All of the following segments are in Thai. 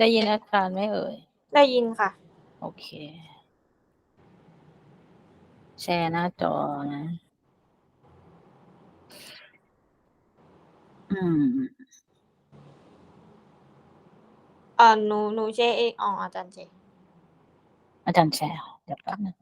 ได้ยินอาจารย์ไหมเอ่ย ได้ยินค่ะ โอเค แชร์หน้าจอนะ อืมเออหนูหนูเจเองอ๋ออาจารย์เจอาจารย์แชร์เดี๋ยวแป๊บนึง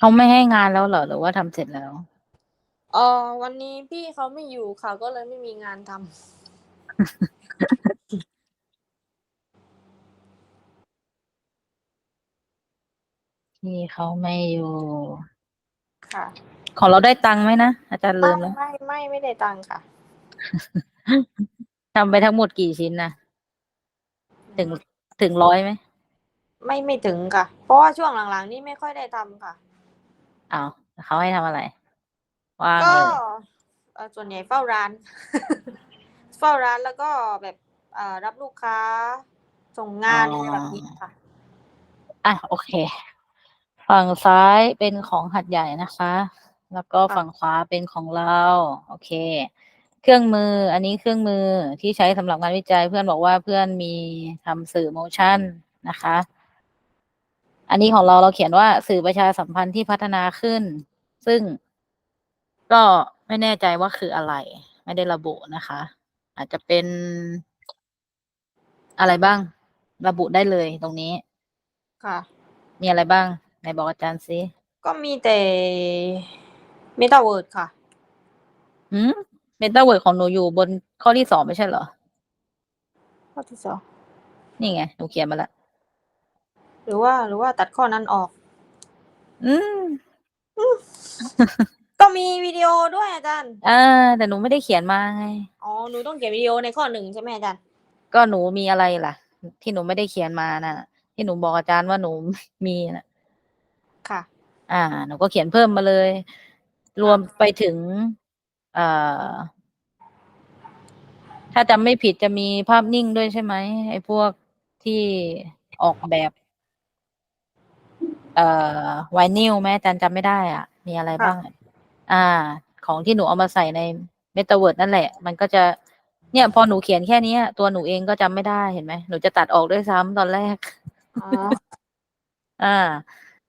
เขาไม่ให้งานแล้วเหรอหรือว่าทำเสร็จแล้ว เออวันนี้พี่เขาไม่อยู่ค่ะก็เลยไม่มีงานทำที่เขาไม่อยู่ ค่ะของเราได้ตังค์ไหมนะ อาจารย์ลืไม่มแล้วไม่ไม่ไม่ได้ตังค์ค่ะทำไปทั้งหมดกี่ชิ้นนะถึงถึงร้อยไหมไม่ไม่ถึงค่ะ เพราะว่าช่วงหลังๆ นี่ไม่ค่อยได้ทำค่ะ อ้าวเขาให้ทำอะไรว่างก็เลยเอ่อส่วนใหญ่เฝ้าร้าน เฝ้าร้านแล้วก็แบบเอ่อรับลูกค้า ส่งงานอะไรแบบนี้ค่ะ อะโอเค ฝั่งซ้ายเป็นของหัดใหญ่นะคะ แล้วก็ค่ะฝั่งขวาเป็นของเรา โอเค เครื่องมือ อันนี้เครื่องมือที่ใช้สำหรับงานวิจัย เพื่อนบอกว่าเพื่อนมีทำสื่อโมชั่นนะคะ อันนี้ของเราเราเขียนว่าสื่อประชาสัมพันธ์ที่พัฒนาขึ้น ซึ่งก็ไม่แน่ใจว่าคืออะไร ไม่ได้ระบุนะคะ อาจจะเป็นอะไรบ้าง ระบุได้เลยตรงนี้ ค่ะ มีอะไรบ้างไหนบอกอาจารย์ซิก็มีแต่เมตาเวิร์ดค่ะหืมเมตาเวิร์ดของหนูอยู่บนข้อที่สองไม่ใช่เหรอ ข้อที่สองนี่ไงหนูเขียนมาละ หรือว่าหรือว่าตัดข้อนั้นออก อืมก็มีวิดีโอด้วยอาจารย์อ่าแต่หนูไม่ได้เขียนมาไง อ๋อ หนูต้องเขียนวิดีโอในข้อหนึ่งใช่ไหมอาจารย์ ก็หนูมีอะไรล่ะ ที่หนูไม่ได้เขียนมาน่ะ ที่หนูบอกอาจารย์ว่าหนูมีน่ะ ค่ะ อ่า หนูก็เขียนเพิ่มมาเลย รวมไปถึง เอ่อ ถ้าจำไม่ผิดจะมีภาพนิ่งด้วยใช่ไหมไอ้พวกที่ออกแบบ เอ่อไวนิลแม้อาจารย์จำไม่ได้อะ มีอะไรค่ะบ้างอะอ่า ของที่หนูเอามาใส่ในเมตาเวิร์ดนั่นแหละ มันก็จะเนี่ยพอหนูเขียนแค่เนี้ยตัวหนูเองก็จำไม่ได้เห็นไหมหนูจะตัดออกด้วยซ้ำตอนแรกอ๋ออ่า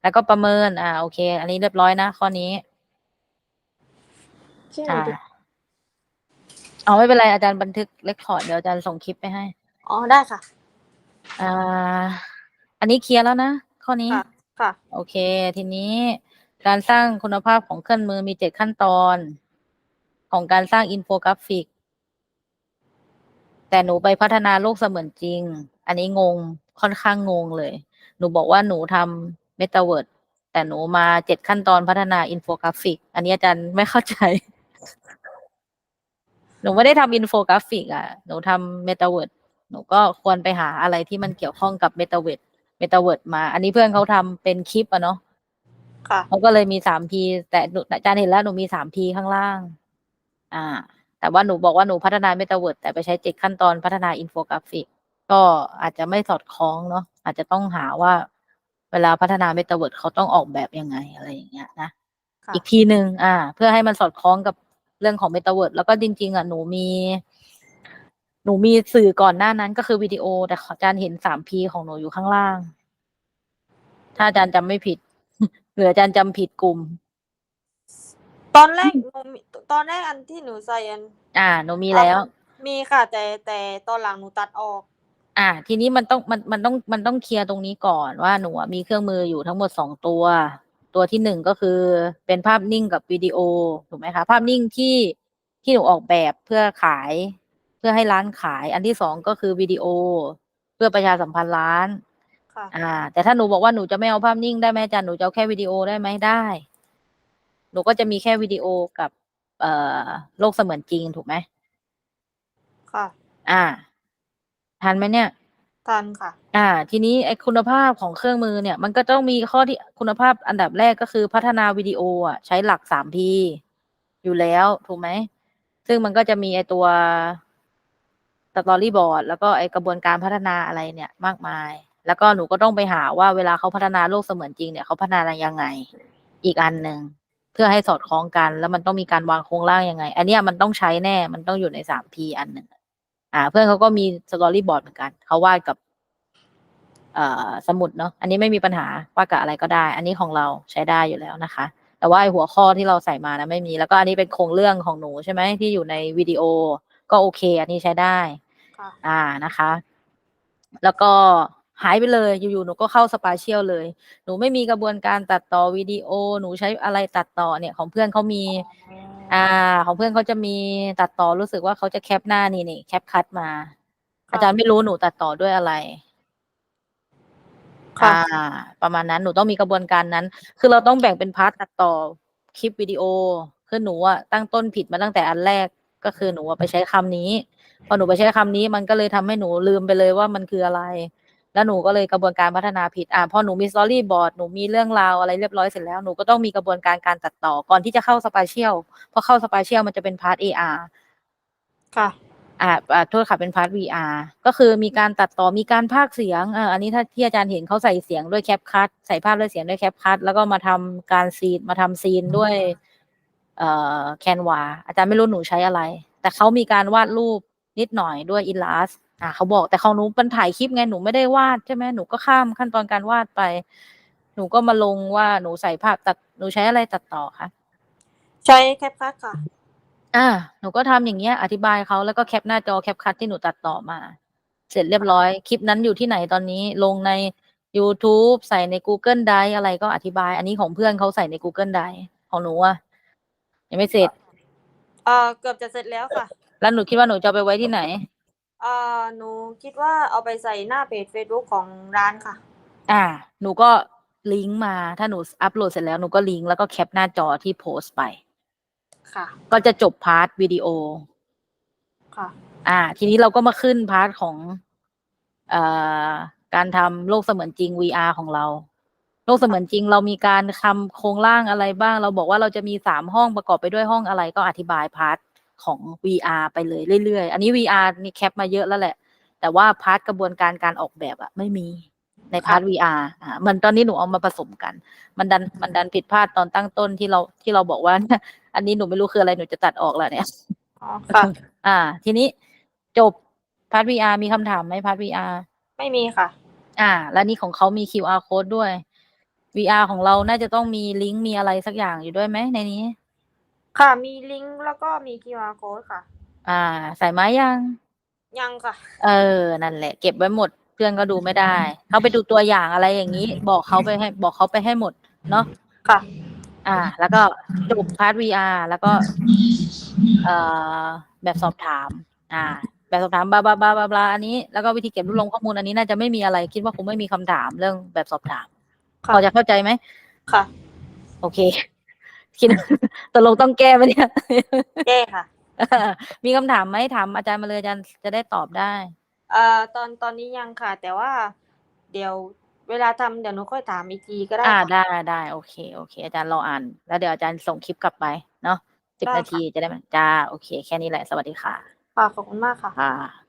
แล้วก็ประเมิน อ่า โอเค อันนี้เรียบร้อยนะข้อนี้ที่หนูอ่าดูเอาไม่เป็นไรอาจารย์บันทึกเรคคอร์ดเดี๋ยวอาจารย์ส่งคลิปไปให้ อ๋อได้ค่ะ อ่า อันนี้เคลียร์แล้วนะข้อนี้ ค่ะ โอเค ทีนี้การสร้างคุณภาพของเครื่องมือมีเจ็ดขั้นตอน ของการสร้างอินโฟกราฟิก แต่หนูไปพัฒนาโลกเสมือนจริง อันนี้งงค่อนข้างงงเลย หนูบอกว่าหนูทำเมตาเวิร์ดแต่หนูมาเจ็ดขั้นตอนพัฒนาอินโฟกราฟิก อันนี้อาจารย์ไม่เข้าใจ หนูไม่ได้ทำอินโฟกราฟิก อะ หนูทำเมตาเวิร์ดหนูก็ควรไปหาอะไรที่มันเกี่ยวข้องกับเมตาเวิร์ด เมตาเวิร์ดมา อันนี้เพื่อนเขาทำเป็นคลิปอะเนาะค่ะ เขาก็เลยมีสามพีแต่หนูอาจารย์เห็นแล้วหนูมีสามพีข้างล่าง อ่า แต่ว่าหนูบอกว่าหนูพัฒนาเมตาเวิร์ดแต่ไปใช้เจ็ดขั้นตอนพัฒนาอินโฟกราฟิก ก็อาจจะไม่สอดคล้องเนาะอาจจะต้องหาว่า เวลาพัฒนาเมตาเวิร์ดเขาต้องออกแบบยังไงอะไรอย่างเงี้ยนะค่ะอีกทีหนึ่งอ่า เพื่อให้มันสอดคล้องกับเรื่องของเมตาเวิร์ดแล้วก็จริง ๆอะหนูมี หนูมีสื่อก่อนหน้านั้นก็คือวิดีโอ แต่อาจารย์เห็นสามพีของหนูอยู่ข้างล่าง ถ้าอาจารย์จำไม่ผิดหรืออาจารย์จำผิดกลุ่ม ตอนแรกหนูมีตอนแรกอันที่หนูใส่อันอ่า หนูมีแล้ว มีค่ะ แต่แต่ตอนหลังหนูตัดออก อ่า ทีนี้มันต้องมันมันต้องมันต้องเคลียร์ตรงนี้ก่อนว่าหนูอะมีเครื่องมืออยู่ทั้งหมดสองตัว ตัวที่หนึ่งก็คือเป็นภาพนิ่งกับวิดีโอถูกไหมคะ ภาพนิ่งที่ที่หนูออกแบบเพื่อขาย เพื่อให้ร้านขาย อันที่สองก็คือวิดีโอ เพื่อประชาสัมพันธ์ร้าน ค่ะ อ่า แต่ถ้าหนูบอกว่าหนูจะไม่เอาภาพนิ่งได้ไหมอาจารย์หนูจะเอาแค่วิดีโอได้ไหมได้ หนูก็จะมีแค่วิดีโอกับ เอ่อโลกเสมือนจริงถูกไหมค่ะอ่าทันไหมเนี่ย ทันค่ะ อ่า ทีนี้ไอ้คุณภาพของเครื่องมือเนี่ย มันก็ต้องมีข้อที่คุณภาพอันดับแรกก็คือพัฒนาวิดีโออะใช้หลัก 3P อยู่แล้วถูกไหม ซึ่งมันก็จะมีไอ้ตัว สตอรี่บอร์ดแล้วก็ไอกระบวนการพัฒนาอะไรเนี่ยมากมาย แล้วก็หนูก็ต้องไปหาว่าเวลาเขาพัฒนาโลกเสมือนจริงเนี่ยเขาพัฒนายังไง อีกอันหนึ่งเพื่อให้สอดคล้องกัน แล้วมันต้องมีการวางโครงร่างยังไง อันเนี้ยมันต้องใช้แน่มันต้องอยู่ใน 3P อันหนึ่งอ่า เพื่อนเขาก็มีสตอรี่บอร์ดเหมือนกันเขาวาดกับ เอ่อสมุดเนาะอันนี้ไม่มีปัญหาวาดกับอะไรก็ได้ อันนี้ของเราใช้ได้อยู่แล้วนะคะ แต่ว่าไอหัวข้อที่เราใส่มานะไม่มี แล้วก็อันนี้เป็นโครงเรื่องของหนูใช่ไหมที่อยู่ในวิดีโอ ก็โอเค อันนี้ใช้ได้ค่ะอ่านะคะ แล้วก็หายไปเลย อยู่ๆหนูก็เข้าสปาเชียลเลย หนูไม่มีกระบวนการตัดต่อวิดีโอ หนูใช้อะไรตัดต่อเนี่ยของเพื่อนเขามี อ่า ของเพื่อนเขาจะมีตัดต่อรู้สึกว่าเขาจะแคปหน้านี่นี่แคปคัดมา อาจารย์ไม่รู้หนูตัดต่อด้วยอะไรค่ะอ่าประมาณนั้นหนูต้องมีกระบวนการนั้น คือเราต้องแบ่งเป็นพาร์ทตัดต่อคลิปวิดีโอคือหนูอะตั้งต้นผิดมาตั้งแต่อันแรก ก็คือหนูอะไปใช้คำนี้ พอหนูไปใช้คำนี้ มันก็เลยทำให้หนูลืมไปเลยว่ามันคืออะไร แล้วหนูก็เลยกระบวนการพัฒนาผิดอ่าพอหนูมีสตอรี่บอร์ดหนูมีเรื่องราวอะไรเรียบร้อยเสร็จแล้วหนูก็ต้องมีกระบวนการการตัดต่อก่อนที่จะเข้าสปาเชียลพอเข้าสปาเชียลมันจะเป็นพาร์ท AR ค่ะอ่าอ่าโทษค่ะเป็นพาร์ท VR ก็คือมีการตัดต่อมีการพากย์เสียงอ่าอันนี้ถ้าที่อาจารย์เห็นเขาใส่เสียงด้วยแคปคัทใส่ภาพด้วยเสียงด้วยแคปคัทแล้วก็มาทำการซีนมาทำซีนด้วย เอ่อแคนวาอาจารย์ไม่รู้หนูใช้อะไร แต่เขามีการวาดรูปนิดหน่อยด้วยอิลลัสอ่าเขาบอกแต่ของหนูเป็นถ่ายคลิปไงหนูไม่ได้วาดใช่ไหมหนูก็ข้ามขั้นตอนการวาดไป หนูก็มาลงว่าหนูใส่ภาพตัดหนูใช้อะไรตัดต่อคะใช้แคปคัทค่ะ อ่าหนูก็ทำอย่างเงี้ย อธิบายเขาแล้วก็แคปหน้าจอแคปคัทที่หนูตัดต่อมา เสร็จเรียบร้อย คลิปนั้นอยู่ที่ไหนตอนนี้ลงใน YouTube ใส่ใน Google Drive อะไรก็อธิบาย อันนี้ของเพื่อนเขาใส่ใน Google Drive ของหนูอะ ยังไม่เสร็จ เอ่อเกือบจะเสร็จแล้วค่ะ แล้วหนูคิดว่าหนูจะเอาไปไว้ที่ไหน เอ่อหนูคิดว่าเอาไปใส่หน้าเพจ Facebook ของร้านค่ะ อ่า หนูก็ลิงก์มาถ้าหนูอัปโหลดเสร็จแล้วหนูก็ลิงก์แล้วก็แคปหน้าจอที่โพสต์ไป ค่ะ ก็จะจบพาร์ทวิดีโอ ค่ะ อ่า ทีนี้เราก็มาขึ้นพาร์ทของเอ่อการทำโลกเสมือนจริง VR ของเรา โลกเสมือนจริง เรามีการทำโครงร่างอะไรบ้าง เราบอกว่าเราจะมีสามห้องประกอบไปด้วยห้องอะไรก็อธิบายพาร์ทของ VR ไปเลยเรื่อยๆ อันนี้ VR นี่แคปมาเยอะแล้วแหละ แต่ว่าพาร์ทกระบวนการการออกแบบอะไม่มีในพาร์ท VR อ่ามันตอนนี้หนูเอามาผสมกัน มันดันมันดันผิดพลาดตอนตั้งต้นที่เราที่เราบอกว่า อันนี้หนูไม่รู้คืออะไรหนูจะตัดออกแล้วเนี่ยอ๋อค่ะ อ่า ทีนี้จบพาร์ท VR มีคำถามไหมพาร์ท VR ไม่มีค่ะ อ่า แล้วนี่ของเขามี QR code ด้วย VR ของเราน่าจะต้องมีลิงก์มีอะไรสักอย่างอยู่ด้วยไหมในนี้ ค่ะ มีลิงก์แล้วก็มี QR code ค่ะ อ่า ใส่ไม้ยัง ยังค่ะ เออ นั่นแหละ เก็บไว้หมด เพื่อนก็ดูไม่ได้ เขาไปดูตัวอย่างอะไรอย่างนี้ บอกเขาไปให้ บอกเขาไปให้หมด เนาะ ค่ะ อ่า แล้วก็จบพาร์ท VR แล้วก็ เอ่อ แบบสอบถาม อ่า แบบสอบถามบลาบลาบลาบลาบลาอันนี้ แล้วก็วิธีเก็บรวบรวมข้อมูลอันนี้น่าจะไม่มีอะไร คิดว่าคงไม่มีคำถามเรื่องแบบสอบถาม ค่ะพอจะเข้าใจไหม ค่ะโอเค คิด ตกลงต้องแก้ไหมเนี่ยแก้ค่ะมีคำถามไหมถามอาจารย์มาเลยอาจารย์จะได้ตอบได้ เอ่อตอนตอนนี้ยังค่ะ แต่ว่า เดี๋ยวเวลาทำเดี๋ยวหนูค่อยถามอีกทีก็ได้อ่าค่ะ ได้ได้โอเคโอเค อาจารย์รออ่าน แล้วเดี๋ยวอาจารย์ส่งคลิปกลับไปเนาะสิบได้ค่ะนาทีจะได้ไหมจ้าโอเค แค่นี้แหละสวัสดีค่ะค่ะขอบคุณมากค่ะ ค่ะ